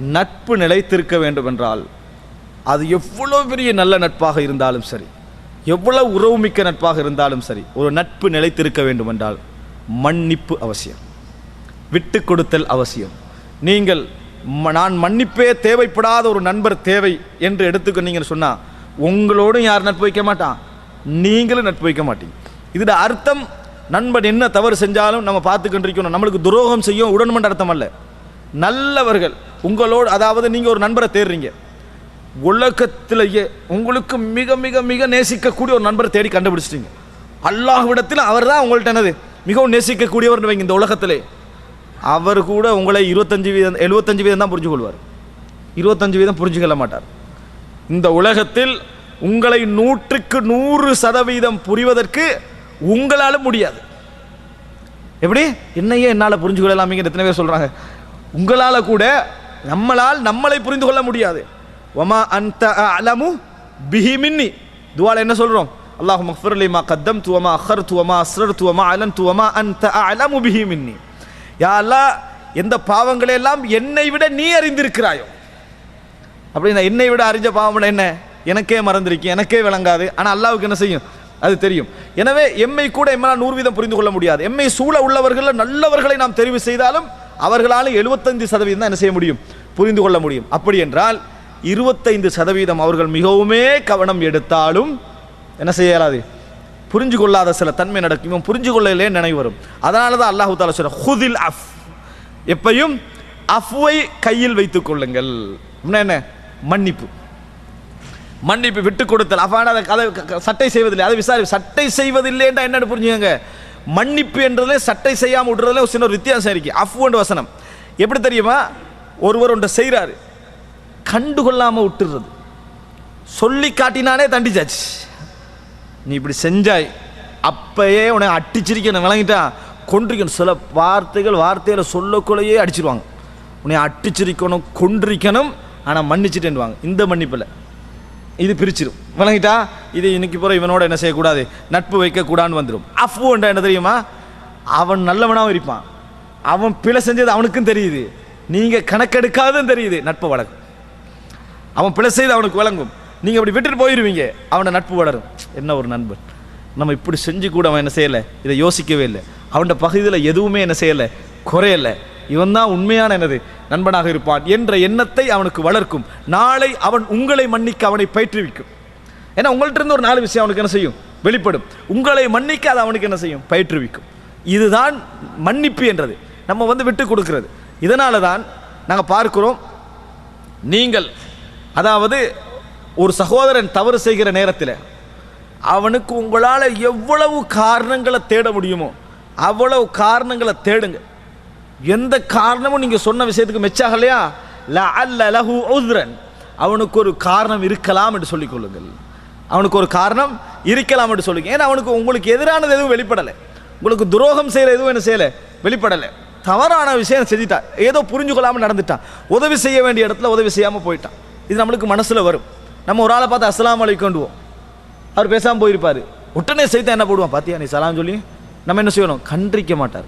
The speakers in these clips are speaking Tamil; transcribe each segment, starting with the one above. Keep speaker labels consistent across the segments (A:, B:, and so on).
A: நட்பு நிலைத்திருக்க வேண்டுமென்றால் அது எவ்வளோ பெரிய நல்ல நட்பாக இருந்தாலும் சரி எவ்வளவு உறவுமிக்க நட்பாக இருந்தாலும் சரி ஒரு நட்பு நிலைத்திருக்க வேண்டுமென்றால் மன்னிப்பு அவசியம். விட்டு கொடுத்தல் அவசியம். நீங்கள் ம- நான் மன்னிப்பே தேவைப்படாத ஒரு நண்பர் தேவை என்று எடுத்துக்கொண்டீங்கன்னு சொன்னால் உங்களோடும் யார் நட்பு வைக்க மாட்டான்? நீங்களும் நட்பு வைக்க மாட்டீங்க. இதோட அர்த்தம் நண்பன் என்ன தவறு செஞ்சாலும் நம்ம பார்த்துக்கிட்டு நம்மளுக்கு துரோகம் செய்யும் உடன்மன்ற அர்த்தம் அல்ல. நல்லவர்கள். உங்களோடு அதாவது நீங்கள் ஒரு நண்பரை தேடுறீங்க. உலகத்திலேயே உங்களுக்கு மிக மிக மிக நேசிக்கக்கூடிய ஒரு நண்பரை தேடி கண்டுபிடிச்சிட்டீங்க. அல்லாஹ்விடத்தில் அவர் தான் உங்கள்கிட்ட என்னது? மிகவும் நேசிக்கக்கூடியவர் வைங்க இந்த உலகத்திலே. அவர் கூட உங்களை இருபத்தஞ்சு வீதம் எழுபத்தஞ்சு வீதம் தான் புரிஞ்சு கொள்வார் இருபத்தஞ்சு வீதம் புரிஞ்சுக்கொள்ள மாட்டார். இந்த உலகத்தில் உங்களை நூற்றுக்கு நூறு சதவீதம் புரிவதற்கு உங்களால் முடியாது. எப்படி? என்னையே என்னால் புரிஞ்சு கொள்ளலாமீங்க எத்தனை பேர் சொல்கிறாங்க உங்களால் கூட நம்மளால் நம்மளை புரிந்து கொள்ள முடியாது. ஒமா அந்த அலமு பிஹி மின்னி. துவால என்ன சொல்கிறோம் அல்லாஹு மஃபர் லிமா கத்தம் துவமா அஹர் துவமா அஸ்ரர் துவமா அலன் துவமா அந்த அலமு பிஹி மின்னி. யா அல்லா எந்த பாவங்களை எல்லாம் என்னை விட நீ அறிந்திருக்கிறாயோ? அப்படின்னா என்னை விட அறிஞ்ச பாவம் என்ன? எனக்கே மறந்திருக்கேன் எனக்கே விளங்காது. ஆனால் அல்லாவுக்கு என்ன செய்யும்? அது தெரியும். எனவே எம்மை கூட எம்மால் நூறு வீதம் புரிந்து கொள்ள முடியாது. எம்மை சூழ உள்ளவர்களில் நல்லவர்களை நாம் தெரிவு செய்தாலும் அவர்களால் எழுபத்தைந்து சதவீதம் தான் என்ன செய்ய முடியும்? புரிந்து கொள்ள முடியும். அப்படி என்றால் இருபத்தைந்து சதவீதம் அவர்கள் மிகவுமே கவனம் எடுத்தாலும் என்ன செய்யலாது? புரிஞ்சு கொள்ளாத சில தன்மை நடக்கும். இவன் புரிஞ்சு கொள்ளலே நினைவு வரும். அதனால தான் அல்லாஹு தாலா சொல்ற ஹுதில் அஃப். எப்பையும் அஃப்வை கையில் வைத்துக் கொள்ளுங்கள். என்ன? மன்னிப்பு. மன்னிப்பு விட்டு கொடுத்தல். அஃபான அதை க- சட்டை செய்வதில்லை. அதை விசாரி சட்டை செய்வதில்லைன்றா என்னன்னு புரிஞ்சுக்கங்க. மன்னிப்பு என்றதுல சட்டை செய்யாமல் விடுறதுல ஒரு சின்ன ஒரு வித்தியாசம் இருக்கு. அஃப்ன்ற வசனம். எப்படி தெரியுமா? ஒருவர் ஒன்றை செய்கிறாரு கண்டுகொள்ளாமல் விட்டுறது. சொல்லி காட்டினானே தண்டிச்சாச்சு. நீ இப்படி செஞ்சாய். அப்பயே உன்னை அட்டிச்சிருக்கணும் விளங்கிட்டான். கொன்றிருக்கணும் சில வார்த்தைகள் வார்த்தையில் சொல்லக்குள்ளேயே அடிச்சிருவாங்க. உன்னை அட்டிச்சிருக்கணும் கொன்றிக்கணும் ஆனால் மன்னிச்சிட்டேன்வாங்க இந்த மன்னிப்பில். இது பிரிச்சிடும் விளங்கிட்டா இது இன்னைக்கு போகிற இவனோட என்ன செய்யக்கூடாது? நட்பு வைக்கக்கூடாதுன்னு வந்துடும் அஃப்ன்ற என்ன தெரியுமா? அவன் நல்லவனாகவும் இருப்பான். அவன் பிழை செஞ்சது அவனுக்கும் தெரியுது. நீங்கள் கணக்கெடுக்காதும் தெரியுது. நட்பு வளரும். அவன் பிழை செய்து அவனுக்கு விளங்கும். நீங்கள் அப்படி விட்டுட்டு போயிடுவீங்க அவனோட நட்பு வளரும். என்ன ஒரு நண்பன்? நம்ம இப்படி செஞ்சு கூட அவன் என்ன செய்யலை? இதை யோசிக்கவே இல்லை. அவனோட பகுதியில் எதுவுமே என்ன செய்யலை? குறையலை. இவன் தான் உண்மையான என்னது நண்பனாக இருப்பான் என்ற எண்ணத்தை அவனுக்கு வளர்க்கும். நாளை அவன் உங்களை மன்னிக்க அவனை பயிற்றுவிக்கும். ஏன்னா உங்கள்கிட்ட இருந்து ஒரு நாலு விஷயம் அவனுக்கு என்ன செய்யும்? வெளிப்படும். உங்களை மன்னிக்க அது அவனுக்கு என்ன செய்யும்? பயிற்றுவிக்கும். இதுதான் மன்னிப்பு என்றது. நம்ம வந்து விட்டு கொடுக்கிறது. இதனால தான் நாங்கள் பார்க்கிறோம் நீங்கள் அதாவது ஒரு சகோதரன் தவறு செய்கிற நேரத்தில் அவனுக்கு உங்களால் எவ்வளவு காரணங்களை தேட முடியுமோ அவ்வளவு காரணங்களை தேடுங்க. எந்த காரணமும் நீங்கள் சொன்ன விஷயத்துக்கு மெச்சாகலையா ல அல்ல லஹு உத்ரன் அவனுக்கு ஒரு காரணம் இருக்கலாம் என்று சொல்லிக் கொள்ளுங்கள். அவனுக்கு ஒரு காரணம் இருக்கலாம் என்று சொல்லுங்க. ஏன்னா அவனுக்கு உங்களுக்கு எதிரானது எதுவும் வெளிப்படலை. உங்களுக்கு துரோகம் செய்கிற எதுவும் என்ன செய்யலை? வெளிப்படலை. தவறான விஷயம் செஞ்சிட்டா. ஏதோ புரிஞ்சு கொள்ளாமல் நடந்துட்டான். உதவி செய்ய வேண்டிய இடத்துல உதவி செய்யாமல் போயிட்டான். இது நம்மளுக்கு மனசில் வரும். நம்ம ஒரு ஆளை பார்த்து அஸ்லாம் அலைக்குண்டுவோம் அவர் பேசாமல் போயிருப்பார். உடனே செய்தான் என்ன போடுவான்? பார்த்தியா நீ சலாம் சொல்லி? நம்ம என்ன செய்யணும்? கண்டிக்க மாட்டார்.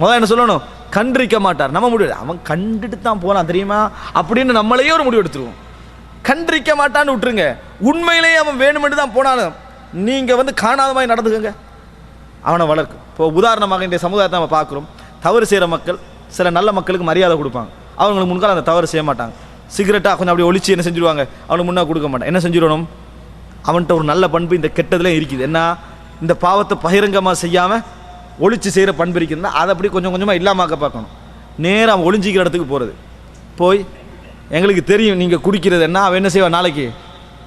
A: முதல்ல என்ன சொல்லணும்? கண்டிக்க மாட்டார். நம்ம முடிவு அவன் கண்டுட்டு தான் போகலாம் தெரியுமா? அப்படின்னு நம்மளையே ஒரு முடிவு எடுத்துருவோம். கண்டிருக்க மாட்டான்னு விட்டுருங்க. உண்மையிலேயே அவன் வேணுமென்று தான் போனாலும் நீங்கள் வந்து காணாத மாதிரி நடந்துக்கங்க. அவனை வளர்க்கும். இப்போ உதாரணமாக இந்த சமுதாயத்தை நம்ம பார்க்குறோம். தவறு செய்கிற மக்கள் சில நல்ல மக்களுக்கு மரியாதை கொடுப்பாங்க. அவங்களுக்கு முன்னால் அந்த தவறு செய்ய மாட்டாங்க. சிகரெட்டாக கொஞ்சம் அப்படி ஒழிச்சு என்ன செஞ்சுருவாங்க? அவனுக்கு முன்னாடி கொடுக்க மாட்டான். என்ன செஞ்சிடணும்? அவன்கிட்ட ஒரு நல்ல பண்பு இந்த கெட்டதுலேயும் இருக்குது. என்ன? இந்த பாவத்தை பகிரங்கமாக செய்யாமல் ஒழிச்சு செய்கிற பண்பு இருக்குதுன்னா அதை அப்படி கொஞ்சம் கொஞ்சமாக இல்லாமாக்க பார்க்கணும். நேராக ஒழிஞ்சிக்கிற ஒளிஞ்சிக்கிற இடத்துக்கு போகிறது போய் எங்களுக்கு தெரியும் நீங்கள் குடிக்கிறது என்ன அவன் என்ன செய்வான் நாளைக்கு?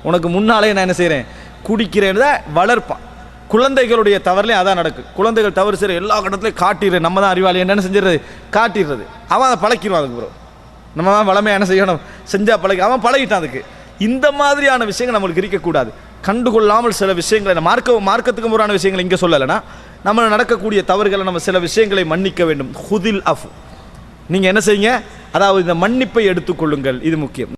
A: உனக்கு முன்னாலே நான் என்ன செய்கிறேன் குடிக்கிறேன்னு தான் வளர்ப்பான். குழந்தைகளுடைய தவறுலையும் அதான் நடக்கும் குழந்தைகள் தவறு செய்கிற எல்லா கட்டத்துலையும் காட்டிடுறது. நம்ம தான் அறிவாளி என்னென்ன செஞ்சிடுறது? காட்டிடுறது. அவன் அதை பழக்கிடுவான் அதுக்கு பிறகு. நம்ம தான் வளமையாக என்ன செய்யணும்? செஞ்சால் பழகி அவன் பழகிட்டான் அதுக்கு. இந்த மாதிரியான விஷயங்கள் நம்மளுக்கு இருக்கக்கூடாது. கண்டுகொள்ளாமல் சில விஷயங்களை மார்க்க மார்க்கத்துக்கு முறான விஷயங்களை இங்கே சொல்லலைன்னா நம்ம நடக்கக்கூடிய தவறுகளை நம்ம சில விஷயங்களை மன்னிக்க வேண்டும். ஹுதில் அஃப். நீங்கள் என்ன செய்யுங்க? அதாவது இந்த மன்னிப்பை எடுத்துக்கொள்ளுங்கள். இது முக்கியம்.